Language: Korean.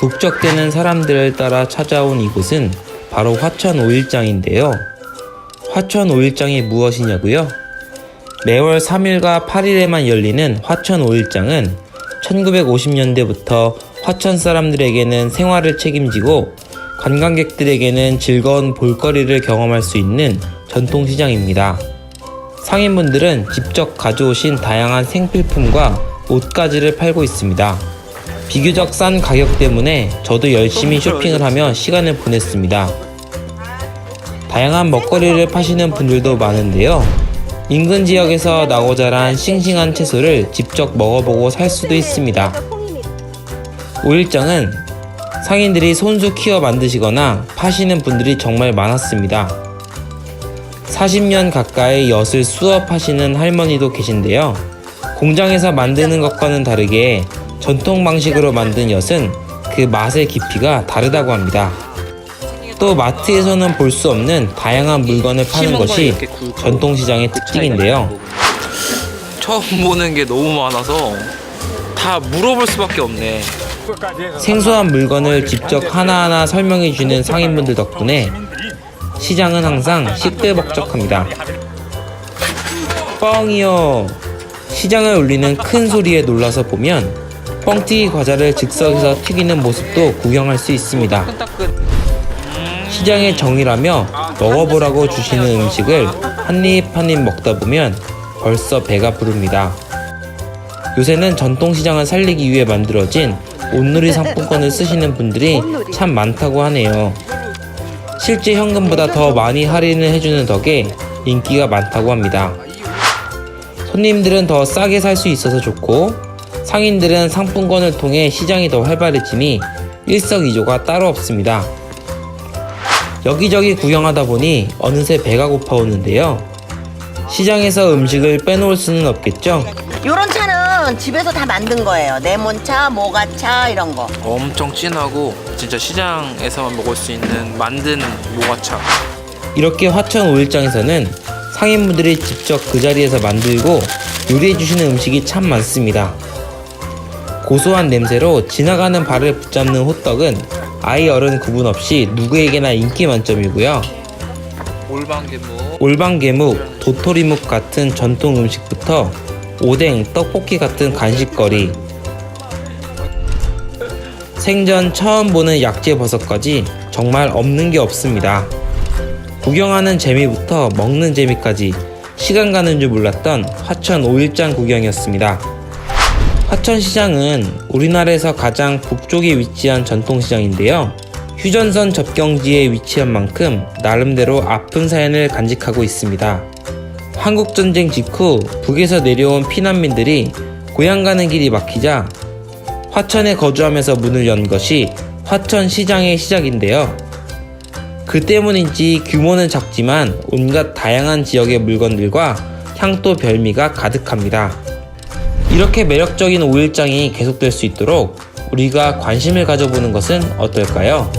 북적대는 사람들을 따라 찾아온 이곳은 바로 화천 5일장인데요. 화천 5일장이 무엇이냐고요? 매월 3일과 8일에만 열리는 화천 5일장은 1950년대부터 화천 사람들에게는 생활을 책임지고 관광객들에게는 즐거운 볼거리를 경험할 수 있는 전통시장입니다. 상인분들은 직접 가져오신 다양한 생필품과 옷가지를 팔고 있습니다. 비교적 싼 가격 때문에 저도 열심히 쇼핑을 하며 시간을 보냈습니다. 다양한 먹거리를 파시는 분들도 많은데요. 인근 지역에서 나고 자란 싱싱한 채소를 직접 먹어보고 살 수도 있습니다. 오일장은 상인들이 손수 키워 만드시거나 파시는 분들이 정말 많았습니다. 40년 가까이 엿을 수업하시는 할머니도 계신데요. 공장에서 만드는 것과는 다르게 전통 방식으로 만든 엿은 그 맛의 깊이가 다르다고 합니다. 또 마트에서는 볼 수 없는 다양한 물건을 파는 것이 전통시장의 특징인데요. 처음 보는 게 너무 많아서 다 물어볼 수밖에 없네. 생소한 물건을 직접 하나하나 설명해 주는 상인분들 덕분에 시장은 항상 시끌벅적합니다. 뻥이요. 시장을 울리는 큰 소리에 놀라서 보면 뻥튀기 과자를 즉석에서 튀기는 모습도 구경할 수 있습니다. 시장의 정이라며 먹어보라고 주시는 음식을 한입 한입 먹다 보면 벌써 배가 부릅니다. 요새는 전통시장을 살리기 위해 만들어진 온누리 상품권을 쓰시는 분들이 참 많다고 하네요. 실제 현금보다 더 많이 할인을 해주는 덕에 인기가 많다고 합니다. 손님들은 더 싸게 살 수 있어서 좋고 상인들은 상품권을 통해 시장이 더 활발해지니 일석이조가 따로 없습니다. 여기저기 구경하다 보니 어느새 배가 고파오는데요. 시장에서 음식을 빼놓을 수는 없겠죠? 요런 차는 집에서 다 만든 거예요. 레몬차, 모가차 이런 거. 엄청 진하고 진짜 시장에서만 먹을 수 있는 만든 모가차. 이렇게 화천 5일장에서는 상인분들이 직접 그 자리에서 만들고 요리해 주시는 음식이 참 많습니다. 고소한 냄새로 지나가는 발을 붙잡는 호떡은 아이 어른 구분 없이 누구에게나 인기 만점이고요. 올방개무. 올방개묵, 도토리묵 같은 전통 음식부터 오뎅, 떡볶이 같은 간식거리, 생전 처음 보는 약재 버섯까지 정말 없는 게 없습니다. 구경하는 재미부터 먹는 재미까지 시간 가는 줄 몰랐던 화천 5일장 구경이었습니다. 화천시장은 우리나라에서 가장 북쪽에 위치한 전통시장인데요. 휴전선 접경지에 위치한 만큼 나름대로 아픈 사연을 간직하고 있습니다. 한국전쟁 직후 북에서 내려온 피난민들이 고향 가는 길이 막히자 화천에 거주하면서 문을 연 것이 화천시장의 시작인데요. 그 때문인지 규모는 작지만 온갖 다양한 지역의 물건들과 향토 별미가 가득합니다. 이렇게 매력적인 5일장이 계속될 수 있도록 우리가 관심을 가져보는 것은 어떨까요?